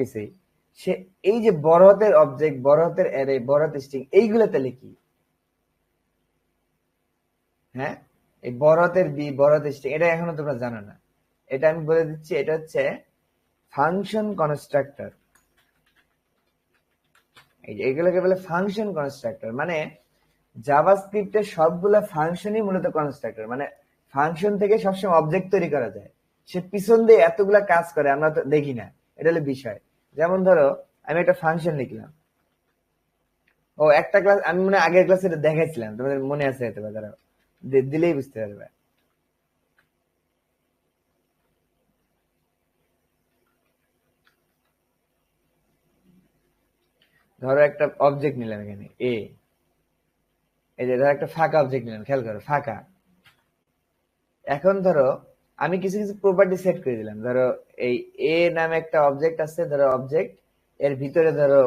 সবকিছুই। সে এই যে বড় হাতের অবজেক্ট বড় হাতের অ্যারে বড় হাতের স্ট্রিং এইগুলো কি হ্যাঁ? এই বড় হাতের বি বড় হাতের স্ট্রিং এটা এখনও তোমরা জানো না। এটা আমি বলে দিচ্ছি, এটা হচ্ছে ফাংশন কনস্ট্রাক্টর এই যে এগুলোকে বলে ফাংশন কনস্ট্রাক্টর মানে জাভাস্ক্রিপ্টের সবগুলা ফাংশনই মূলত কনস্ট্রাক্টর মানে ফাংশন থেকে সবসময় অবজেক্ট তৈরি করা যায়। সে পিছন দিয়ে এতগুলা কাজ করে, আমরা তো দেখি না। এটা হলো বিষয়। যেমন ধরো, আমি একটা ফাংশন লিখলাম। ও, একটা ক্লাস আমি মনে আগের ক্লাসে এটা দেখাইছিলাম, তোমাদের মনে আছে বা দাঁড়াও দি- দিলেই বুঝতে পারবে। ধরো একটা অবজেক্ট নিলাম এখানে এ এই যে, ধরো একটা ফাঁকা অবজেক্ট নিলাম, খেয়াল করো, ফাঁকা। এখন ধরো আমি কিছু কিছু প্রপার্টি সেট করে দিলাম। ধরো এই এ নামে একটা অবজেক্ট আছে, ধরো অবজেক্ট এর ভিতরে ধরো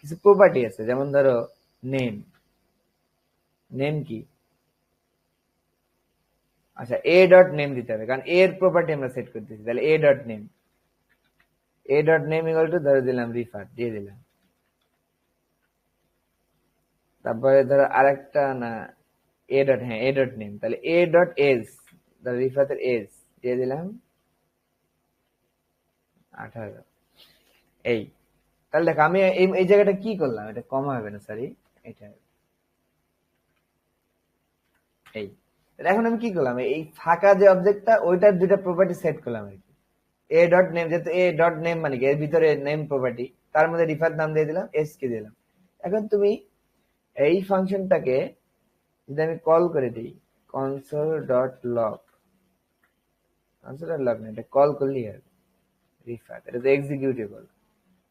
কিছু প্রপার্টি আছে, যেমন ধরো নেম নেম কি? আচ্ছা এ ডট নেম দিতে হবে, কারণ এর প্রপার্টি আমরা সেট করতেছি। তাহলে A dot name A dot name equal to ধরে দিলাম রিফার দিয়ে দিলাম। তারপরে ধরো আরেকটা না এ ডট হ্যাঁ এ ডট নেম তাহলে এ ডট এজ ধরো রিফাতের এজ দিয়ে দিলাম। আঠারো। এই, তাহলে দেখো, আমি এই জায়গাটা কি করলাম? এটা কমা হবে না সরি এটা। এই এখন আমি কি করলাম? এই ফাঁকা যে অবজেক্টটা ওইটার দুইটা প্রপার্টি সেট করলাম আর কি। এ ডট নেম যেহেতু এ ডট নেম মানে এর ভিতরে নেম প্রপার্টি তার মধ্যে রিফার নাম দিয়ে দিলাম এস কে দিলাম। এখন তুমি এই ফাংশনটাকে যদি আমি কল করে দিই console dot log console dot log না এটা কল করলেই হবে। রিফার এটা তো এক্সিকিউটেবল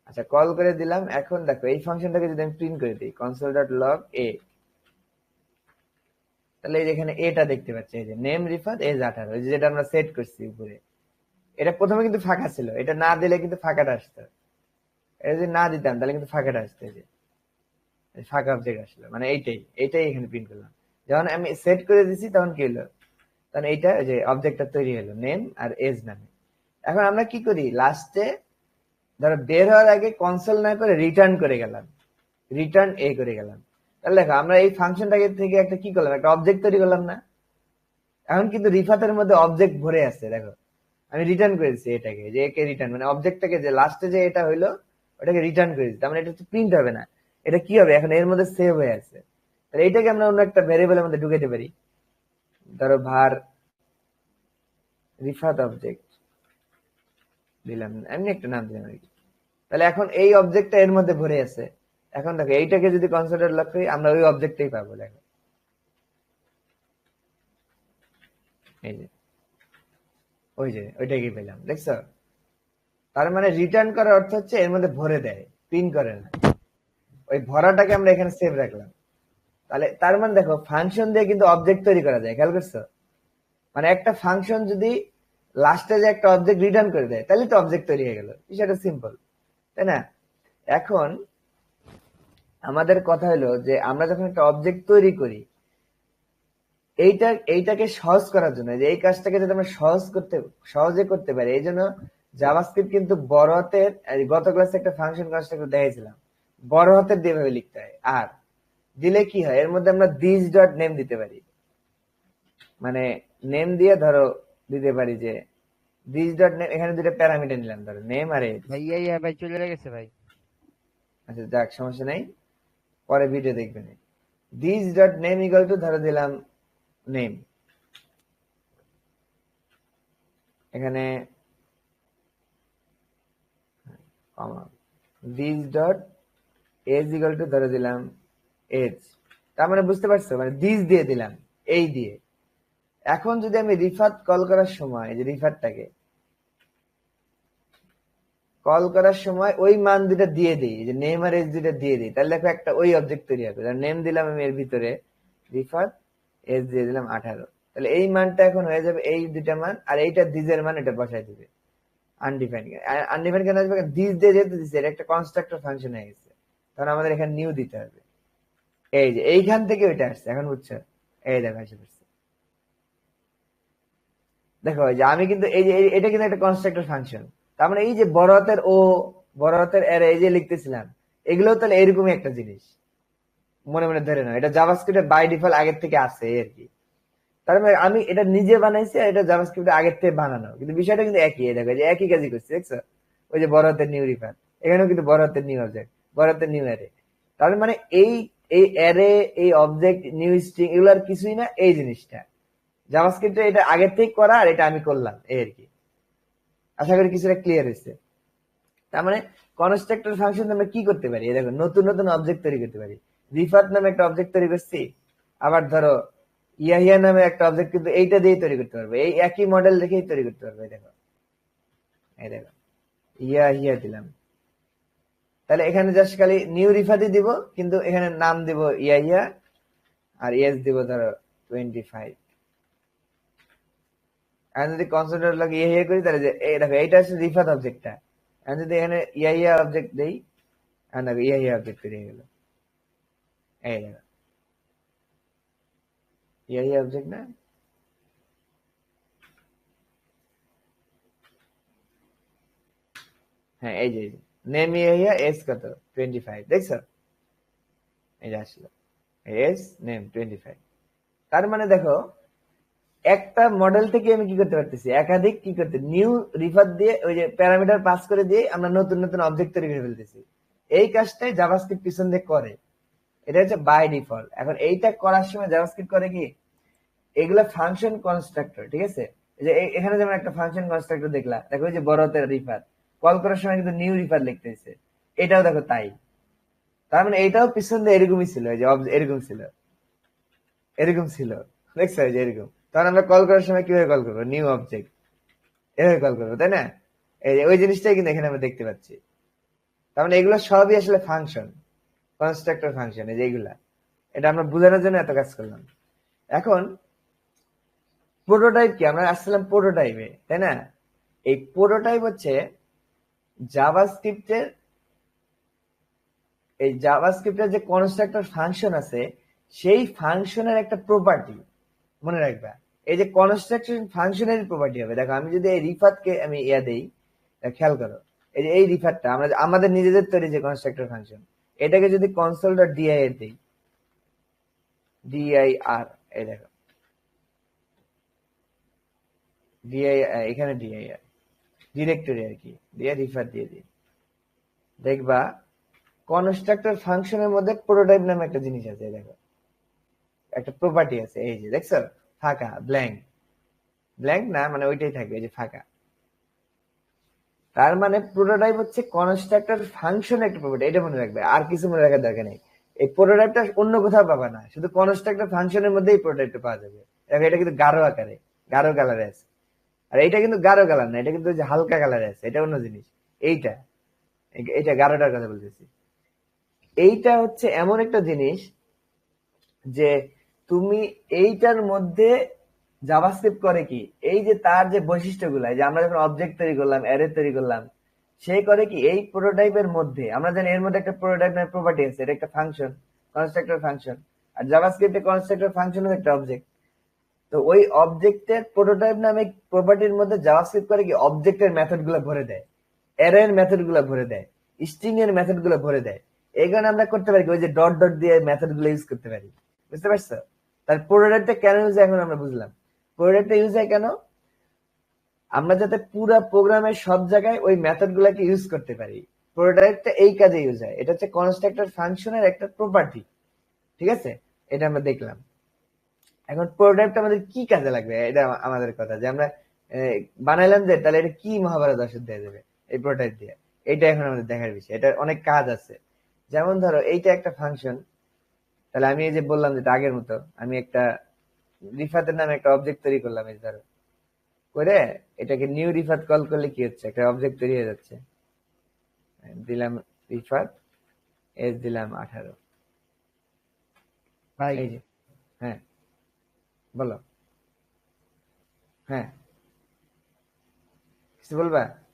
আচ্ছা কল করে দিলাম, এখন দেখো, এই ফাংশনটাকে যদি আমি প্রিন্ট করে দিই কনসোল ডট লগ এ তাহলে এই এখানে এটা দেখতে পাচ্ছি, এই যে নেম রিফার এজ আঠারো যেটা আমরা সেট করছি উপরে। এটা প্রথমে কিন্তু ফাঁকা ছিল, এটা না দিলে কিন্তু ফাঁকাটা আসতো। এটা যদি না দিতাম, তাহলে কিন্তু ফাঁকাটা আসতো যে। ফাঁকা অবজেক্ট আসলো মানে এইটাই এইটাই এখানে প্রিন্ট করলাম। যখন আমি সেট করে দিছি, তখন কি হলো? এইটা যে অবজেক্টটা তৈরি হলো নেম আর এজ নামে। এখন আমরা কি করি? লাস্টে ধরো বের হওয়ার আগে না করে রিটার্ন করে গেলাম। রিটার্ন এ করে গেলাম। তাহলে দেখো, আমরা এই ফাংশনটাকে থেকে একটা কি করলাম? একটা অবজেক্ট তৈরি করলাম না। এখন কিন্তু রিফাতের মধ্যে অবজেক্ট ভরে আছে, দেখো। আমি রিটার্ন করে দিচ্ছি এটাকে, যে একে রিটার্ন মানে অবজেক্টটাকে যে লাস্টে যে এটা হইল, ওটাকে রিটার্ন করে দিচ্ছি তার মানে এটা প্রিন্ট হবে না। এটা কি হবে? এখন এর মধ্যে সেভ হয়ে আছে। তাহলে এটাকে আমরা অন্য একটা ভ্যারিয়েবলের মধ্যে ঢুকাইতে পারি। ধরো রিফাত অবজেক্ট দিলাম। এমনি একটা নাম দিলাম আর কি। তাহলে এখন এই অবজেক্টটা এর মধ্যে ভরে আছে। এখন দেখো, এইটাকে যদি কনসিডার লক করি, আমরা ওই অবজেক্টটাই পাবো, দেখো। এই যে, ওই যে, ওইটাকেই পেলাম, দেখছ? তার মানে রিটার্ন করার অর্থ হচ্ছে এর মধ্যে ভরে দেয় প্রিন্ট করে না। ওই ভরাটাকে আমরা এখানে সেভ রাখলাম। তাহলে তার মানে দেখো ফাংশন দিয়ে কিন্তু অবজেক্ট তৈরি করা যায়, খেয়াল করছ? মানে একটা ফাংশন যদি লাস্টে যে একটা অবজেক্ট রিটার্ন করে দেয়, তাহলে তো অবজেক্ট তৈরি হয়ে গেল। বিষয়টা সিম্পল তাই না? এখন আমাদের কথা হলো যে আমরা যখন একটা অবজেক্ট তৈরি করি, এইটা, এইটাকে সহজ করার জন্য যে এই কাজটাকে যদি আমরা সহজ করতে, সহজে করতে পারি, এই জন্য জাভাস্ক্রিপ্ট কিন্তু বড় হাতের গত ক্লাসে একটা ফাংশন কনস্ট্রাক্টর দেখাইছিলাম, বড় হাতের দিয়ে ভাবে লিখতে হয়। আর দিলে কি হয়? এর মধ্যে আমরা দিস ডট নেম দিতে পারি। মানে নেম দিয়ে ধরো দিতে পারি যে দিস ডট নেম এখানে দুটো প্যারামিটার নিলাম ধরো নেম আর এজ ভাই ইয়া ভাই চলে গেছে ভাই। আচ্ছা যাক সমস্যা নাই। পরে ভিডিও দেখবেন। This dot name equal to ধরে দিলাম নেম এখানে comma this dot age equal to ধরে দিলাম এজ তার মানে বুঝতে পারছ? মানে দিস দিয়ে দিলাম, এই দিয়ে। এখন যদি আমি রিফাত কল করার সময় যে রিফাতটাকে কল করার সময় ওই মান দুটা দিয়ে দিই যে নেম আর এজ দুটা দিয়ে দিই, তাহলে দেখো একটা ওই অবজেক্ট তৈরি হবে। নেম দিলাম আমি এর ভিতরে, রিফাত এজ দিয়ে দিলাম আঠারো। তাহলে এই মানটা এখন হয়ে যাবে এই দুটা মান, আর এইটা দিজের মান, এটা বসাই দিবে। আনডিফাইন আনডিফাইন কেন? আসবে দিস দিয়ে যেহেতু দিচ্ছে এটা একটা কনস্ট্রাক্টর ফাংশন হয়ে গেছে। তখন আমাদের এখানে নিউ দিতে হবে। এই যে, এইখান থেকে ওইটা আসছে, এখন বুঝছ? এই দেখো, এসে পড়ছে। দেখো যে, আমি কিন্তু, এই যে এটা কিন্তু একটা কনস্ট্রাক্টর ফাংশন তার মানে এই যে বড় ও বড় অ্যারে এই যে লিখতেছিলাম এগুলো তাহলে এরকমই একটা জিনিস। মনে মনে ধরে নাও, এটা জাভাস্ক্রিপ্টে বাই ডিফল্ট আগের থেকে আছে আর কি। তার মানে আমি এটা নিজে বানাইছি আর এটা জাভাস্ক্রিপ্টে আগের থেকে বানানো। কিন্তু বিষয়টা কিন্তু একই দেখো যে একই কাজই করছি, দেখছ? ওই যে বড় নিউ রিফার এখানেও কিন্তু বড় নিউ অবজেক্ট বড় নিউ অ্যারে তার মানে এই এই অ্যারে এই অবজেক্ট নিউ স্ট্রিং এগুলো আর কিছুই না, এই জিনিসটা। জাভাস্ক্রিপ্টে এটা আগের থেকে করা আর এটা আমি করলাম, এই আর কি। আশা করি কিছুটা ক্লিয়ার হয়েছে। তার মানে কনস্ট্রাক্টর ফাংশন আমরা কি করতে পারি? দেখো, নতুন নতুন অবজেক্ট তৈরি করতে পারি। রিফাত নামে একটা অবজেক্ট তৈরি করছি, আবার ধরো, ইয়াহিয়া নামে একটা অবজেক্ট কিন্তু এইটা দিয়ে তৈরি করতে পারবে। এই একই মডেল দেখেই তৈরি করতে পারবে দেখো। এই দেখো, ইয়াহিয়া দিলাম। তাহলে এখানে জাস্ট খালি নিউ রিফাতি দিব, কিন্তু এখানে নাম দিব ইয়াহিয়া আর ইয়েস দিব ধরো টোয়েন্টি ফাইভ আমি যদি কনসেন্ট্রেট লাগে ইয়ে করি, তাহলে যে এই দেখো, এইটা হচ্ছে রিফাত অবজেক্টটা আমি যদি এখানে ইয়া অবজেক্ট দেই আর দেখো ইয়া অবজেক্ট তৈরি হয়ে গেল। এই দেখো। ইয়া অবজেক্ট না? হ্যাঁ এই যে। নেম ইয়া এস কত? টোয়েন্টি ফাইভ দেখছ? এই যে আসলো। এস নেম টোয়েন্টি ফাইভ তার মানে দেখো, একটা মডেল থেকে আমি কি করতে পারতেছি? একাধিক কি করতে? নিউ রিফার দিয়ে, ওই যে প্যারামিটার পাস করে দিয়ে আমরা নতুন নতুন অবজেক্ট তৈরি করে ফেলতেছি। এই কাজটাই জাভাস্ক্রিপ্ট পিছন দিয়ে করে। এটা হচ্ছে বাই ডিফল্ট এখন এইটা করার সময় জাভাস্ক্রিপ্ট করে কি? এগুলা ফাংশন কনস্ট্রাক্টর ঠিক আছে? যে এখানে যেমন একটা ফাংশন কনস্ট্রাক্টর দেখলা, দেখো যে বড় রিফার কল করার সময় কিন্তু নিউ রিফার লিখতেছে। এটাও দেখো তাই। তার মানে এইটাও পিছন দিয়ে এরকমই ছিল যে এরকম ছিল। এরকম ছিল। দেখছ যে এরকম। তখন আমরা কল করার সময় কীভাবে কল করব? নিউ অবজেক্ট এভাবে কল করব, তাই না? এই ওই জিনিসটাই কিন্তু এখানে আমরা দেখতে পাচ্ছি। তার মানে এগুলো সবই আসলে ফাংশন কনস্ট্রাক্টর ফাংশন এই যে এগুলা। এটা আমরা বোঝানোর জন্য এত কাজ করলাম। এখন প্রোটোটাইপ কি? আমরা আসছিলাম প্রোটোটাইপে তাই না? এই প্রোটোটাইপ হচ্ছে জাভাস্ক্রিপ্টের, এই জাভাস্ক্রিপ্টের যে কনস্ট্রাক্টর ফাংশন আছে, সেই ফাংশনের একটা প্রপার্টি মনে রাখবা। এই যে কনস্ট্রাকশন ফাংশনের প্রপার্টি হবে। দেখো, আমি যদি এই রিফাতকে আমি ইয়া দেই খেয়াল করো, এই যে এই রিফাতটা, আমরা আমাদের নিজেদের তৈরি যে কনস্ট্রাক্টর ফাংশন এটাকে যদি কনসোল ডট ডিআই এর দেই ডিআই আর, এই দেখো ডিআই এখানে ডিআই আর। ডিরেক্টরি আর কি, দিয়ে রিফার দিয়ে দিই। দেখবা কনস্ট্রাক্টর ফাংশনের মধ্যে প্রোটোটাইপ নামে একটা জিনিস আছে, দেখো। একটা প্রপার্টি আছে, এই যে, দেখছ? ফাঁকা ব্ল্যাঙ্ক ব্ল্যাঙ্ক না মানে ওইটাই থাকবে যে ফাঁকা। তার মানে প্রোটোটাইপ হচ্ছে কনস্ট্রাক্টর ফাংশন একটা প্রপার্টি এটা মনে রাখবে, আর কিছু মনে রাখার দরকার নেই। এই প্রোটোটাইপটা অন্য কোথাও পাবা না, শুধু কনস্ট্রাক্টর ফাংশনের মধ্যেই প্রোটোটাইপটা পাওয়া যাবে। এটা কিন্তু গাঢ় আকারে, গাঢ় কালারে আছে। আর এইটা কিন্তু গাঢ় কালার না, এটা কিন্তু হালকা কালারে আছে, এটা অন্য জিনিস। এইটা, এই- এইটা গাঢ়টার কথা বলতেছি। এইটা হচ্ছে এমন একটা জিনিস যে তুমি এইটার মধ্যে জাভাস্ক্রিপ্ট করে কি? এই যে তার যে বৈশিষ্ট্যগুলো যে আমরা যখন অবজেক্ট তৈরি করলাম অ্যারে তৈরি করলাম, সে করে কি? এই প্রোটোটাইপের মধ্যে, আমরা জানি এর মধ্যে একটা প্রোটোটাইপ প্রপার্টি আছে, এটা একটা ফাংশন কনস্ট্রাক্টর ফাংশন আর জাভাস্ক্রিপ্টে কনস্ট্রাক্টর ফাংশন একটা অবজেক্ট তো ওই অবজেক্টের প্রোটোটাইপ নামে প্রপার্টির মধ্যে জাভাস্ক্রিপ্ট করে কি অবজেক্টের মেথডগুলো ভরে দেয়। এর মেথডগুলো ভরে দেয়। স্ট্রিং এর মেথডগুলো ভরে দেয়। এই কারণে আমরা করতে পারি ওই যে ডট ডট দিয়ে মেথডগুলো ইউজ করতে পারি। বুঝতে পারছ? তার প্রোটোটাইপটা কেন ইউজ এখন আমরা বুঝলাম। প্রোটোটাইপটা ইউজ হয় কেন? আমরা যাতে পুরো প্রোগ্রামের সব জায়গায় ওই মেথড গুলাকে ইউজ করতে পারি। প্রোটোটাইপটা এই কাজে ইউজ হয়। এটা হচ্ছে কনস্ট্রাক্টর ফাংশনের একটা প্রপার্টি ঠিক আছে? এটা আমরা দেখলাম। এখন প্রোটোটাইপটা আমাদের কি কাজে লাগবে? এটা আমাদের কথা যে আমরা বানাইলাম যে তাহলে এটা কি মহাভারত দর্শক দেওয়া যাবে? এই প্রোটোটাইপ দিয়ে। এটা এখন আমাদের দেখার বিষয়। এটা অনেক কাজ আছে। যেমন ধরো এইটা একটা ফাংশন তাহলে আমি এই যে বললাম যে আগের মতো আমি একটা রিফাতের নামে একটা অবজেক্ট তৈরি করলাম এই ধরো। করে এটাকে নিউ রিফাত কল করলে কি হচ্ছে? একটা অবজেক্ট তৈরি হয়ে যাচ্ছে। দিলাম রিফাত এস দিলাম আঠারো। হ্যাঁ। বলো। হ্যাঁ। কিছু বলবা?